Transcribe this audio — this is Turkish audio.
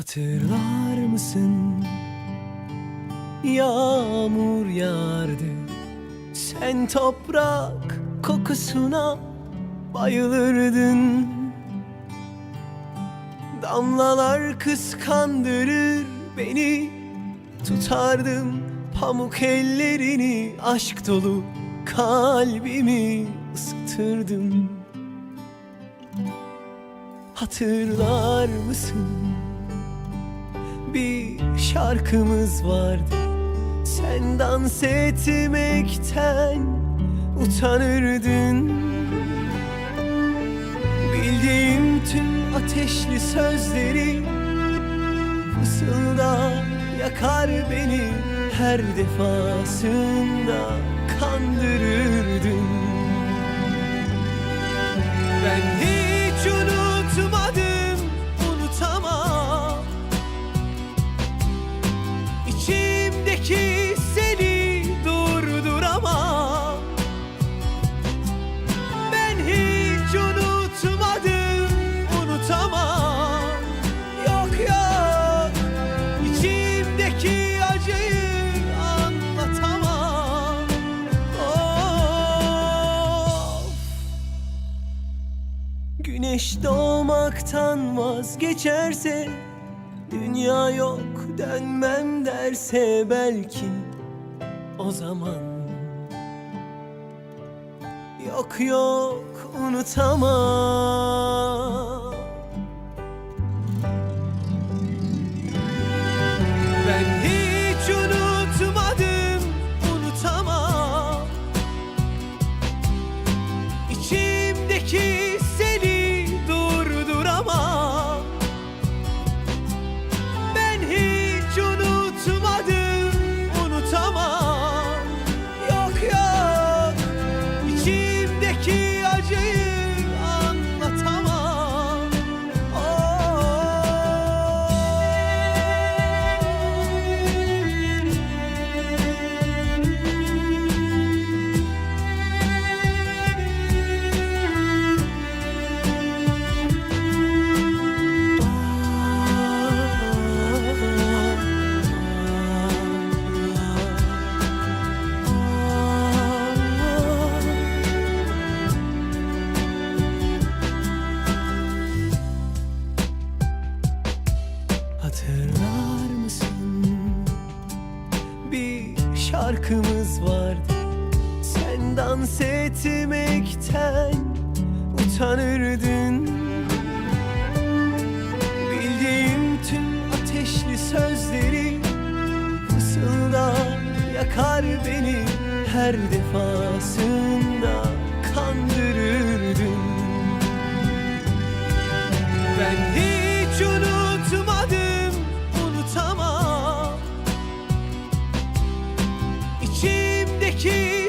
Hatırlar mısın? Yağmur yağardı Sen toprak kokusuna bayılırdın Damlalar kıskandırır beni Tutardım pamuk ellerini Aşk dolu kalbimi ısıtırdım Hatırlar mısın? Bir şarkımız vardı. Sen dans etmekten utanırdın. Bildiğim tüm ateşli sözleri Fısılda yakar beni. Her defasında kandırırdın Güneş doğmaktan vazgeçerse Dünya yok dönmem derse belki o zaman. Yok yok unutamam you. Bir şarkımız vardı. Sen dans etmekten utanırdın. Bildiğim tüm ateşli sözleri Fısılda yakar beni her defasında keep